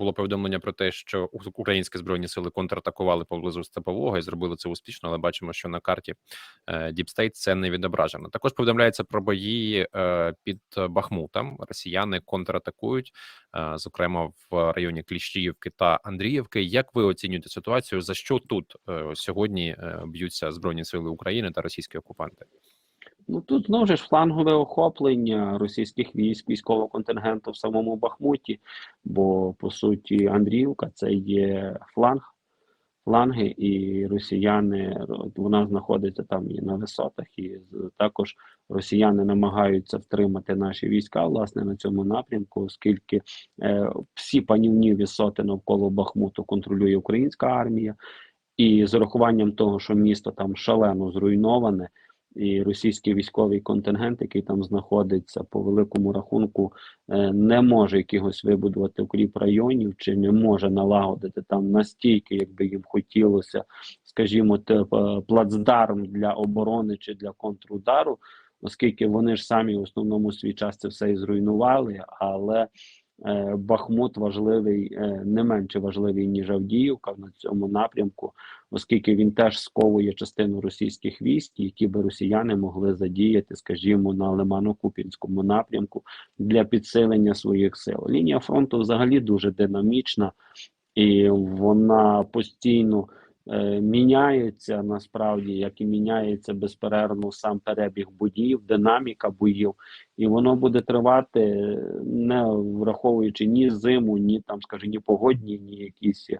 було повідомлення про те, що українські збройні сили контратакували поблизу Степового і зробили це успішно, але бачимо, що на карті е, Deep State це не відображено. Також повідомляється про бої е, під Бахмутом. Росіяни контратакують, е, зокрема в районі Кліщіївки та Андріївки. Як ви оцінюєте ситуацію? За що тут сьогодні б'ються збройні сили України та російські окупанти? Ну тут знову ж флангове охоплення російських військ, військового контингенту в самому Бахмуті, бо по суті Андріївка це є фланг, фланги, і росіяни вона знаходиться там і на висотах, і також росіяни намагаються втримати наші війська власне на цьому напрямку, оскільки е, всі панівні висоти навколо Бахмуту контролює українська армія, і з урахуванням того, що місто там шалено зруйноване і російський військовий контингент, який там знаходиться по великому рахунку, е, не може якихось вибудувати укріп районів, чи не може налагодити там настільки, як би їм хотілося, скажімо, те, плацдарм для оборони чи для контрудару, оскільки вони ж самі в основному свій час це все і зруйнували, але е, Бахмут важливий, е, не менше важливий ніж Авдіївка на цьому напрямку, оскільки він теж сковує частину російських військ, які би росіяни могли задіяти, скажімо, на Лимано-Купінському напрямку для підсилення своїх сил. Лінія фронту взагалі дуже динамічна, і вона постійно е, міняється насправді, як і міняється безперервно сам перебіг боїв, динаміка боїв, і воно буде тривати, е, не враховуючи ні зиму, ні там, скажімо, ні погодні, ні якісь е,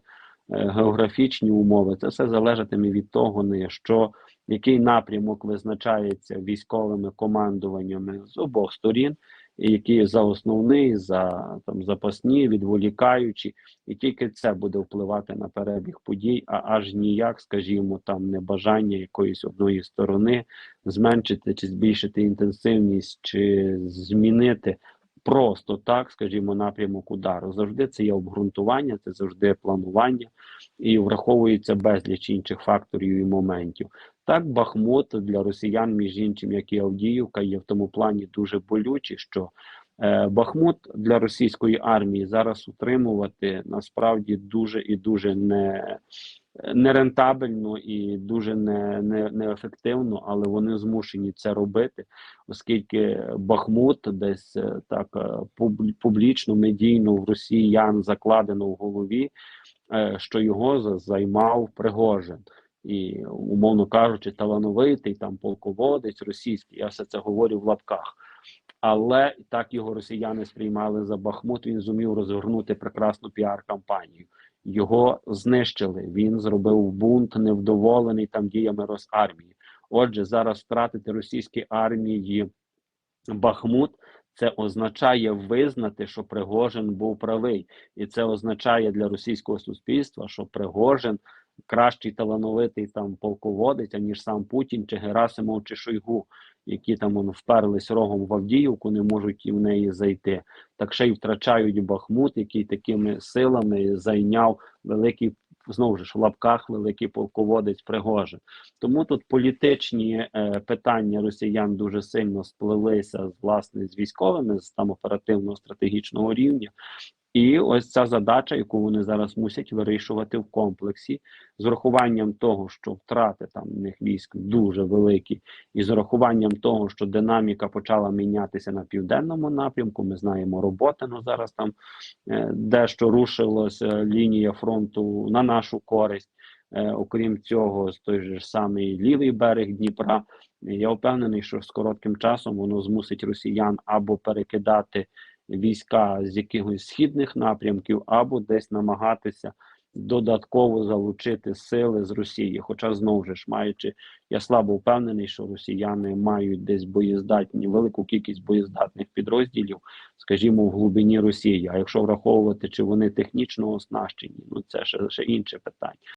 географічні умови. Це все залежатиме від того, не що який напрямок визначається військовими командуваннями з обох сторін, які за основний, за там запасні, відволікаючі, і тільки це буде впливати на перебіг подій, а аж ніяк, скажімо, там небажання якоїсь одної сторони зменшити чи збільшити інтенсивність, чи змінити просто так, скажімо, напрямок удару. Завжди це є обґрунтування, це завжди планування і враховується безліч інших факторів і моментів. Так, Бахмут для росіян, між іншим, як і Авдіївка, є в тому плані дуже болючий, що Бахмут для російської армії зараз утримувати насправді дуже і дуже не. Нерентабельно і дуже не, не, неефективно, але вони змушені це робити, оскільки Бахмут десь е, так е, публічно, медійно в росіян закладено в голові, е, що його за- займав Пригожин. І, умовно кажучи, талановитий там полководець російський, я все це говорю в лапках. Але так його росіяни сприймали за Бахмут. Він зумів розгорнути прекрасну піар-кампанію. Його знищили. Він зробив бунт, невдоволений там діями Росармії. Отже, зараз втратити російські армії Бахмут. Це означає визнати, що Пригожин був правий, і це означає для російського суспільства, що Пригожин кращий талановитий там полководець, аніж сам Путін чи Герасимов чи Шойгу, які там он, вперлись рогом в Авдіївку, не можуть і в неї зайти. Так ще й втрачають Бахмут, який такими силами зайняв великий знову ж в лапках великий полководець Пригожин. Тому тут політичні е, питання росіян дуже сильно сплелися власне з військовими з там оперативного стратегічного рівня. І ось ця задача, яку вони зараз мусять вирішувати в комплексі, з урахуванням того, що втрати там в них військ дуже великі, і з урахуванням того, що динаміка почала мінятися на південному напрямку. Ми знаємо Роботино зараз там е, дещо рушилася лінія фронту на нашу користь. Е, окрім цього, з той же самий лівий берег Дніпра. Я впевнений, що з коротким часом воно змусить росіян або перекидати війська з якихось східних напрямків, або десь намагатися додатково залучити сили з Росії. Хоча знову ж маючи, я слабо впевнений, що росіяни мають десь боєздатні велику кількість боєздатних підрозділів, скажімо, в глибині Росії. А якщо враховувати, чи вони технічно оснащені, ну це ще, ще інше питання.